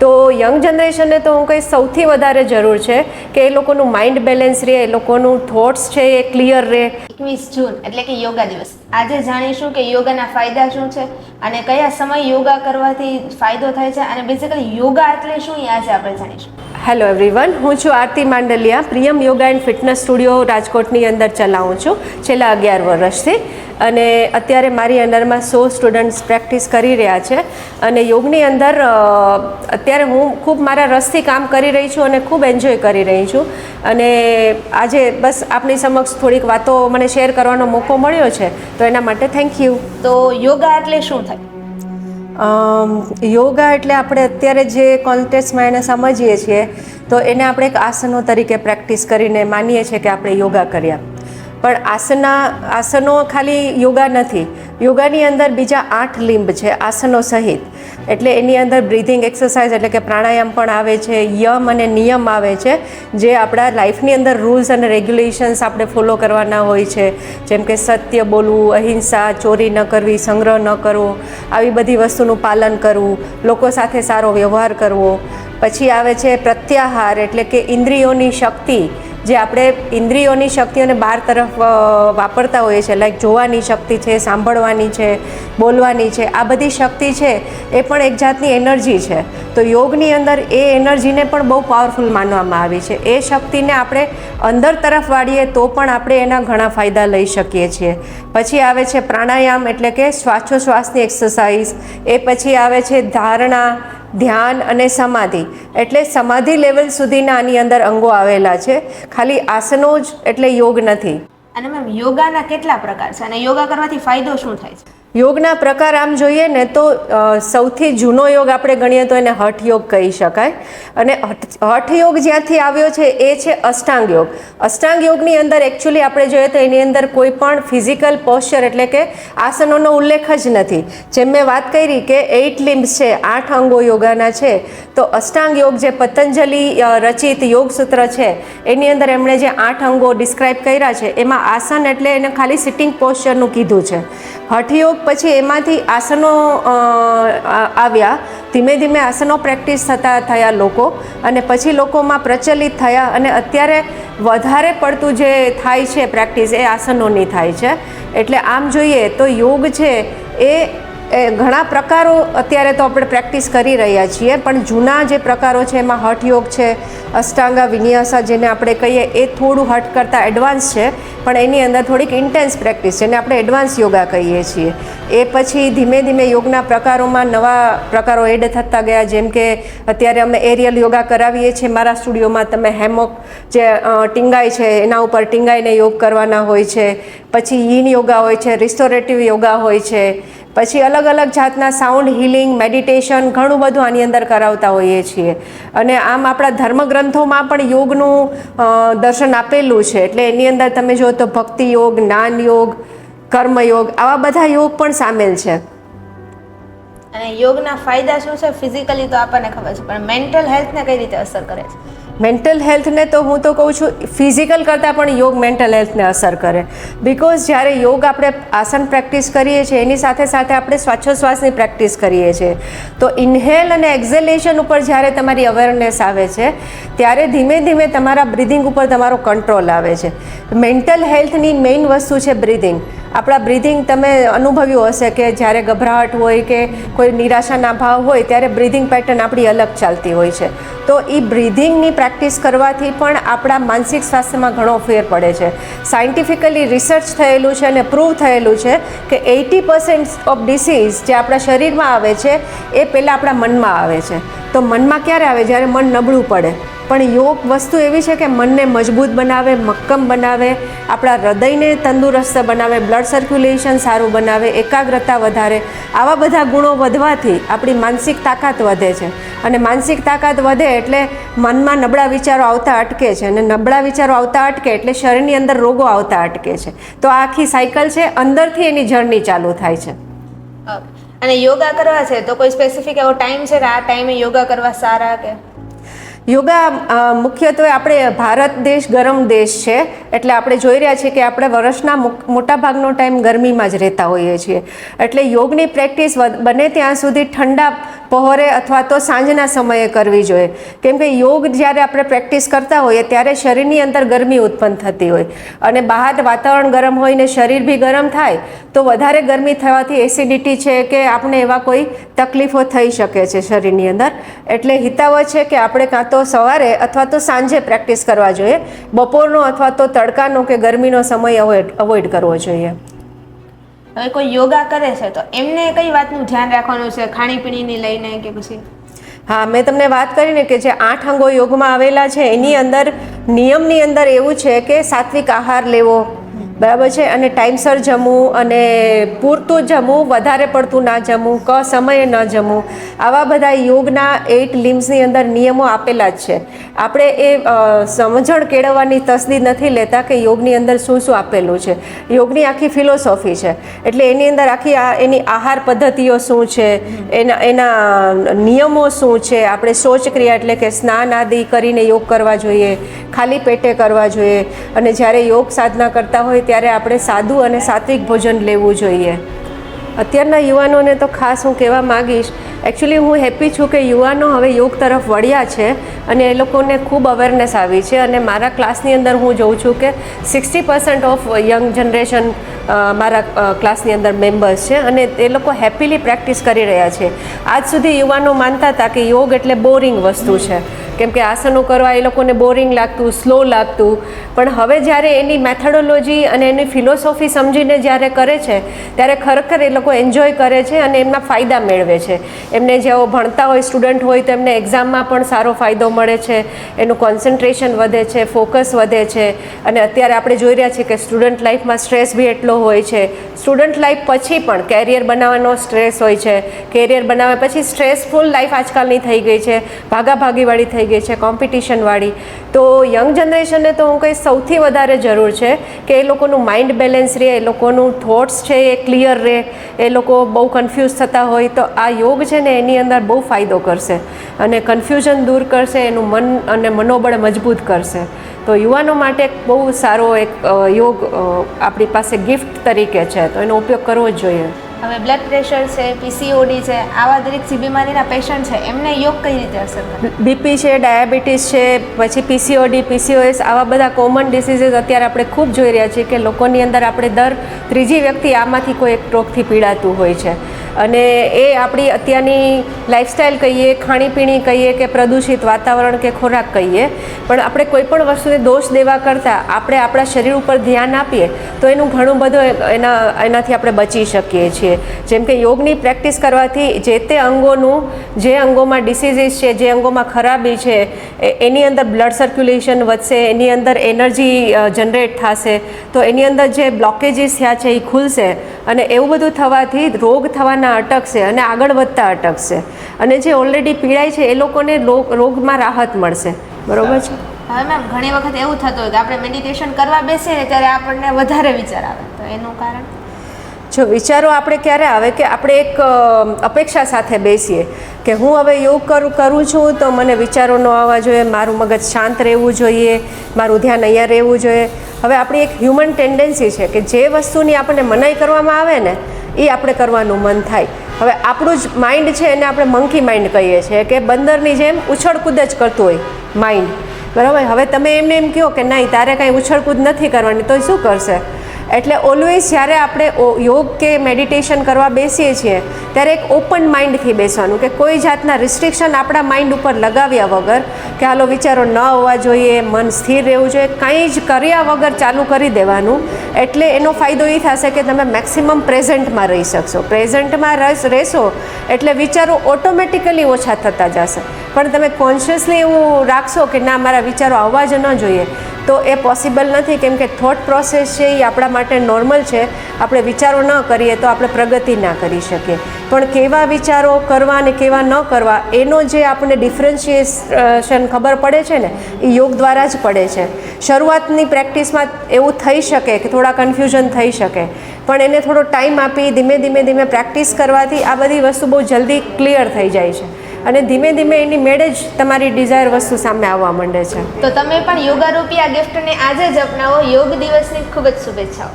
તો યંગ જનરેશનને તો હું કહીશ સૌથી વધારે જરૂર છે કે એ લોકોનું માઇન્ડ બેલેન્સ રહે, એ લોકોનું થોટ્સ છે એ ક્લિયર રહે. એકવીસ જૂન, એટલે કે યોગા દિવસ. આજે જાણીશું કે યોગાના ફાયદા શું છે અને કયા સમય યોગા કરવાથી ફાયદો થાય છે અને બેઝિકલી યોગા એટલે શું એ આજે આપણે જાણીશું. હેલો એવરીવન હું છું Aarti Mandaliya. Priyam yoga and fitness studio રાજકોટની અંદર ચલાવું છું. છેલ્લા અગિયાર વર્ષથી. અને અત્યારે મારી અંડરમાં સો સ્ટુડન્ટ્સ પ્રેક્ટિસ કરી રહ્યા છે. અને યોગની અંદર અત્યારે હું ખૂબ મારા રસથી કામ કરી રહી છું અને ખૂબ એન્જોય કરી રહી છું. અને આજે બસ આપની સમક્ષ થોડીક વાતો મને શેર કરવાનો મોકો મળ્યો છે. તો એના માટે થેન્ક યુ તો યોગા એટલે શું થાય? યોગા એટલે આપણે અત્યારે જે કોન્ટેક્સમાં એને સમજીએ છીએ, તો એને આપણે એક આસનો તરીકે પ્રેક્ટિસ કરીને માનીએ છીએ કે આપણે યોગા કર્યા. પણ આસના, આસનો ખાલી યોગા નથી. યોગાની અંદર બીજા આઠ લિંબ છે, આસનો સહિત. એટલે એની અંદર બ્રિથિંગ એક્સરસાઇઝ એટલે કે પ્રાણાયામ પણ આવે છે, યમ અને નિયમ આવે છે, જે આપણા લાઈફની અંદર રૂલ્સ અને રેગ્યુલેશન્સ આપણે ફોલો કરવાના હોય છે. જેમ કે સત્ય બોલવું, અહિંસા, ચોરી ન કરવી, સંગ્રહ ન કરવો, આવી બધી વસ્તુનું પાલન કરવું, લોકો સાથે સારો વ્યવહાર કરવો. પછી આવે છે પ્રત્યાહાર એટલે કે ઇન્દ્રિયોની શક્તિ. જે આપણે ઇન્દ્રિયોની શક્તિઓને બહાર તરફ વાપરતા હોઈએ છીએ લાઈક જોવાની શક્તિ છે, સાંભળવાની છે, બોલવાની છે, આ બધી શક્તિ છે, એ પણ એક જાતની એનર્જી છે. તો યોગની અંદર એ એનર્જીને પણ બહુ પાવરફુલ માનવામાં આવી છે. એ શક્તિને આપણે અંદર તરફ વાળીએ તો પણ આપણે એના ઘણા ફાયદા લઈ શકીએ છીએ. પછી આવે છે પ્રાણાયામ એટલે કે શ્વાસોશ્વાસની એક્સરસાઇઝ એ પછી આવે છે ધારણા ધ્યાન અને સમાધિ. એટલે સમાધિ લેવલ સુધીના આની અંદર અંગો આવેલા છે. ખાલી આસનો જ એટલે યોગ નથી. અને મેમ યોગાના કેટલા પ્રકાર છે? અને યોગા કરવાથી ફાયદો શું થાય છે? યોગના પ્રકાર આમ જોઈએ ને તો સૌથી જૂનો યોગ આપણે ગણીએ તો એને હઠ યોગ કહી શકાય. અને હઠ યોગ જ્યાંથી આવ્યો છે એ છે અષ્ટાંગ યોગ. અષ્ટાંગ યોગની અંદર એકચ્યુઅલી આપણે જોઈએ તો એની અંદર કોઈ પણ ફિઝિકલ પોસ્ચર એટલે કે આસનોનો ઉલ્લેખ જ નથી. જેમ મેં વાત કરી કે એઇટ લિમ્સ છે, આઠ અંગો યોગાના છે, તો અષ્ટાંગ યોગ જે પતંજલિ રચિત યોગ સૂત્ર છે, એની અંદર એમણે જે આઠ અંગો ડિસ્ક્રાઇબ કર્યા છે, એમાં આસન એટલે એને ખાલી સિટિંગ પોસ્ચરનું કીધું છે. હઠયોગ પછી એમાંથી આસનો આવ્યા. ધીમે ધીમે આસનો પ્રેક્ટિસ થતા થયા લોકો અને પછી લોકોમાં પ્રચલિત થયા અને અત્યારે વધારે પડતું જે થાય છે પ્રેક્ટિસ એ આસનોની થાય છે. એટલે આમ જોઈએ તો યોગ છે એ એ ઘણા પ્રકારો અત્યારે તો આપણે પ્રેક્ટિસ કરી રહ્યા છીએ, પણ જૂના જે પ્રકારો છે, એમાં હઠ યોગ છે, અષ્ટાંગા વિન્યાસા જેને આપણે કહીએ, એ થોડું હઠ કરતાં એડવાન્સ છે, પણ એની અંદર થોડીક ઇન્ટેન્સ પ્રેક્ટિસ જેને આપણે એડવાન્સ યોગા કહીએ છીએ. એ પછી ધીમે ધીમે યોગના પ્રકારોમાં નવા પ્રકારો એડ થતા ગયા, જેમ કે અત્યારે અમે એરિયલ યોગા કરાવીએ છીએ, મારા સ્ટુડિયોમાં તમે હેમોક જે ટીંગાઈ છે, એના ઉપર ટીંગાઈને યોગ કરવાના હોય છે, પછી યીન યોગા હોય છે રિસ્ટોરેટિવ યોગા હોય છે પછી અલગ અલગ જાતના સાઉન્ડ હિલિંગ મેડિટેશન ઘણું બધું આની અંદર કરાવતા હોઈએ છીએ. અને આમ આપણા ધર્મગ્રંથોમાં પણ યોગનું દર્શન આપેલું છે. એટલે એની અંદર તમે જો તો ભક્તિ યોગ, જ્ઞાન યોગ કર્મયોગ આવા બધા યોગ પણ સામેલ છે. અને યોગના ફાયદા શું છે? ફિઝિકલી તો આપણને ખબર છે, પણ મેન્ટલ હેલ્થને કઈ રીતે અસર કરે છે? મેન્ટલ હેલ્થને તો હું તો કહું છું, ફિઝિકલ કરતાં પણ યોગ મેન્ટલ હેલ્થને અસર કરે. બિકોઝ જ્યારે યોગ આપણે આસન પ્રેક્ટિસ કરીએ છીએ, એની સાથે સાથે આપણે શ્વાસોશ્વાસની પ્રેક્ટિસ કરીએ છીએ. તો ઇન્હેલ અને એક્ઝેલેશન ઉપર જ્યારે તમારી અવેરનેસ આવે છે, ત્યારે ધીમે ધીમે તમારા બ્રિધિંગ ઉપર તમારો કંટ્રોલ આવે છે. મેન્ટલ હેલ્થની મેઇન વસ્તુ છે બ્રિધિંગ આપણા બ્રિધિંગ તમે અનુભવ્યું હશે કે જ્યારે ગભરાહટ હોય કે કોઈ નિરાશાના ભાવ હોય ત્યારે બ્રિધિંગ પેટર્ન આપણી અલગ ચાલતી હોય છે. તો એ બ્રિધિંગની પ્રેક્ટિસ કરવાથી પણ આપણા માનસિક સ્વાસ્થ્યમાં ઘણો ફેર પડે છે. સાયન્ટિફિકલી રિસર્ચ થયેલું છે અને પ્રૂવ થયેલું છે કે એઇટી પર્સન્ટ ઓફ ડિસીઝ જે આપણા શરીરમાં આવે છે, એ પહેલાં આપણા મનમાં આવે છે. તો મનમાં ક્યારે આવે? જ્યારે મન નબળું પડે. પણ યોગ વસ્તુ એવી છે કે મનને મજબૂત બનાવે, મક્કમ બનાવે, આપણા હૃદયને તંદુરસ્ત બનાવે, બ્લડ સર્ક્યુલેશન સારું બનાવે, એકાગ્રતા વધારે. આવા બધા ગુણો વધવાથી આપણી માનસિક તાકાત વધે છે. અને માનસિક તાકાત વધે એટલે મનમાં નબળા વિચારો આવતા અટકે છે. અને નબળા વિચારો આવતા અટકે એટલે શરીરની અંદર રોગો આવતા અટકે છે. તો આ આખી સાયકલ છે. અંદરથી એની જર્ની ચાલુ થાય છે. અને યોગા કરવા છે તો કોઈ સ્પેસિફિક એવો ટાઈમ છે કે આ ટાઈમે યોગા કરવા સારા કે? યોગા મુખ્યત્વે આપણે ભારત દેશ ગરમ દેશ છે, એટલે આપણે જોઈ રહ્યા છીએ કે આપણે વર્ષના મોટાભાગનો ટાઈમ ગરમીમાં જ રહેતા હોઈએ છીએ. એટલે યોગની પ્રેક્ટિસ બને ત્યાં સુધી ઠંડા પહોરે અથવા તો સાંજના સમયે કરવી જોઈએ. કેમ કે યોગ જ્યારે આપણે પ્રેક્ટિસ કરતા હોઈએ ત્યારે શરીરની અંદર ગરમી ઉત્પન્ન થતી હોય. અને બહાર વાતાવરણ ગરમ હોય ને શરીર બી ગરમ થાય, તો વધારે ગરમી થવાથી એસિડિટી છે કે આપણે એવા કોઈ તકલીફો થઈ શકે છે શરીરની અંદર. એટલે હિતાવ છે કે આપણે કાં તો સવારે અથવા તો સાંજે પ્રેક્ટિસ કરવા જોઈએ. બપોરનો અથવા તો તડકાનો કે ગરમીનો સમય અવોઇડ અવોઇડ કરવો જોઈએ. હવે કોઈ યોગા કરે છે તો એમને કઈ વાતનું ધ્યાન રાખવાનું છે? ખાણીપીણીની લઈને કે પછી? હા, મેં તમને વાત કરીને કે જે આઠ અંગો યોગમાં આવેલા છે, એની અંદર, નિયમની અંદર એવું છે કે સાત્વિક આહાર લેવો. બરાબર છે? અને ટાઈમસર જમવું અને પૂરતું જમવું, વધારે પડતું ના જમવું, ક સમયે ન જમવું, આવા બધા યોગના એઇટ લિમ્સની અંદર નિયમો આપેલા જ છે. આપણે એ સમજણ કેળવવાની તસદી નથી લેતા કે યોગની અંદર શું શું આપેલું છે. યોગની આખી ફિલોસોફી છે. એટલે એની અંદર આખી આ, એની આહાર પદ્ધતિઓ શું છે? એના એના નિયમો શું છે? આપણે શૌચ ક્રિયા એટલે કે સ્નાન આદિ કરીને યોગ કરવા જોઈએ, ખાલી પેટે કરવા જોઈએ. અને જ્યારે યોગ સાધના કરતા હોય ત્યારે આપણે સાદું અને સાત્વિક ભોજન લેવું જોઈએ. અત્યારના યુવાનોને તો ખાસ હું કહેવા માગીશ એકચ્યુઅલી હું હેપી છું કે યુવાનો હવે યોગ તરફ વળ્યા છે અને એ લોકોને ખૂબ અવેરનેસ આવી છે અને મારા ક્લાસની અંદર હું જોઉં છું કે sixty percent of young generation મારા ક્લાસની અંદર મેમ્બર્સ છે અને એ લોકો હેપીલી પ્રેક્ટિસ કરી રહ્યા છે. આજ સુધી યુવાનો માનતા હતા કે યોગ એટલે બોરિંગ વસ્તુ છે. કેમ કે આસનો કરવા એ લોકોને બોરિંગ લાગતું સ્લો લાગતું. પણ હવે જ્યારે એની મેથડોલોજી અને એની ફિલોસોફી સમજીને જ્યારે કરે છે, ત્યારે ખરેખર એ લોકો એન્જોય કરે છે અને એમના ફાયદા મેળવે છે. એમને જેઓ ભણતા હોય સ્ટુડન્ટ હોય તો એમને એક્ઝામમાં પણ સારો ફાયદો મળે છે. એનું કોન્સન્ટ્રેશન વધે છે ફોકસ વધે છે. અને અત્યારે આપણે જોઈ રહ્યા છીએ કે સ્ટુડન્ટ લાઈફમાં સ્ટ્રેસ બી એટલો હોય છે. સ્ટુડન્ટ લાઈફ પછી પણ કેરિયર બનાવવાનો સ્ટ્રેસ હોય છે. કેરિયર બનાવ્યા પછી સ્ટ્રેસફુલ લાઈફ આજકાલની થઈ ગઈ છે. ભાગાભાગીવાળી થઈ ગઈ છે કોમ્પિટિશનવાળી તો યંગ જનરેશનને તો હું કહીશ સૌથી વધારે જરૂર છે કે એ લોકોનું માઇન્ડ બેલેન્સ રહે, એ લોકોનું થોટ્સ છે એ ક્લિયર રહે. એ લોકો બહુ કન્ફ્યુઝ થતા હોય તો આ યોગ છે ને એની અંદર બહુ ફાયદો કરશે અને કન્ફ્યુઝન દૂર કરશે એનું મન અને મનોબળ મજબૂત કરશે. તો યુવાનો માટે બહુ સારો એક યોગ આપણી પાસે ગિફ્ટ તરીકે છે. તો એનો ઉપયોગ કરવો જ જોઈએ. હવે બ્લડ પ્રેશર છે પીસીઓડી છે આવા દરેક સી બીમારીના પેશન્ટ છે એમને યોગ કઈ રીતે અસર કરે? બીપી છે ડાયાબિટીસ છે પછી પીસીઓડી પીસીઓએસ આવા બધા કોમન ડિસીઝીસ અત્યારે આપણે ખૂબ જોઈ રહ્યા છીએ કે લોકોની અંદર આપણે દર ત્રીજી વ્યક્તિ આમાંથી કોઈ એક રોગથી પીડાતું હોય છે. અને એ આપણી અત્યારની લાઇફસ્ટાઈલ કહીએ, ખાણીપીણી કહીએ કે પ્રદૂષિત વાતાવરણ કે ખોરાક કહીએ, પણ આપણે કોઈ પણ વસ્તુને દોષ દેવા કરતાં આપણે આપણા શરીર ઉપર ધ્યાન આપીએ, તો એનું ઘણું બધું એના, એનાથી આપણે બચી શકીએ છીએ. જેમ કે યોગની પ્રેક્ટિસ કરવાથી જે તે અંગોનું, જે અંગોમાં ડિસીઝીસ છે, જે અંગોમાં ખરાબી છે એની અંદર બ્લડ સર્ક્યુલેશન વધશે, એની અંદર એનર્જી જનરેટ થશે, તો એની અંદર જે બ્લોકેજીસ થયા છે એ ખુલશે, અને એવું બધું થવાથી રોગ થવાના અટકશે અને આગળ વધતા અટકશે અને જે ઓલરેડી પીડાય છે એ લોકોને રોગ રોગમાં રાહત મળશે. બરોબર છે? હવે મેમ ઘણી વખત એવું થતું હોય કે આપણે મેડિટેશન કરવા બેસીએ ત્યારે આપણને વધારે વિચાર આવે. તો એનું કારણ? જો વિચારો આપણે ક્યારે આવે કે આપણે એક અપેક્ષા સાથે બેસીએ કે હું હવે યોગ કરું કરું છું તો મને વિચારો ન આવવા જોઈએ મારું મગજ શાંત રહેવું જોઈએ મારું ધ્યાન અહીંયા રહેવું જોઈએ. હવે આપણી એક હ્યુમન ટેન્ડન્સી છે કે જે વસ્તુની આપણને મનાઈ કરવામાં આવે ને એ આપણે કરવાનું મન થાય. હવે આપણું જ માઇન્ડ છે એને આપણે મંકી માઇન્ડ કહીએ છીએ કે બંદરની જેમ ઉછળકૂદ જ કરતું હોય માઇન્ડ બરાબર? હવે તમે એમને એમ કહો કે નહીં, તારે કાંઈ ઉછળકૂદ નથી કરવાની તો શું કરશે? એટલે ઓલવેઝ જ્યારે આપણે યોગ કે મેડિટેશન કરવા બેસીએ છીએ, ત્યારે એક ઓપન માઇન્ડથી બેસવાનું કે કોઈ જાતના રિસ્ટ્રિક્શન આપણા માઇન્ડ ઉપર લગાવ્યા વગર કે હાલો વિચારો ન હોવા જોઈએ, મન સ્થિર રહેવું જોઈએ, કંઈ જ કર્યા વગર ચાલુ કરી દેવાનું, એટલે એનો ફાયદો એ થશે કે તમે મેક્સિમમ પ્રેઝન્ટમાં રહી શકશો. પ્રેઝન્ટમાં રસ રહેશો, એટલે વિચારો ઓટોમેટિકલી ઓછા થતા જશે. પણ તમે કોન્શિયસલી એવું રાખશો કે ના, મારા વિચારો આવવા જ ન જોઈએ, તો એ પોસિબલ નથી. કેમ કે થોટ પ્રોસેસ છે એ આપણા માટે નોર્મલ છે. આપણે વિચારો ન કરીએ તો આપણે પ્રગતિ ના કરી શકીએ. પણ કેવા વિચારો કરવા અને કેવા ન કરવા, એનો જે આપણને ડિફરન્શિએશન ખબર પડે છે ને, એ યોગ દ્વારા જ પડે છે. શરૂઆતની પ્રેક્ટિસમાં એવું થઈ શકે કે થોડા કન્ફ્યુઝન થઈ શકે, પણ એને થોડો ટાઈમ આપી ધીમે ધીમે ધીમે પ્રેક્ટિસ કરવાથી આ બધી વસ્તુ બહુ જલ્દી ક્લિયર થઈ જાય છે. અને ધીમે ધીમે એની મેળે જ તમારી ડિઝાયર વસ્તુ સામે આવવા માંડે છે. તો તમે પણ યોગા આ ગિફ્ટને આજે જ અપનાવો. યોગ દિવસની ખૂબ જ શુભેચ્છાઓ.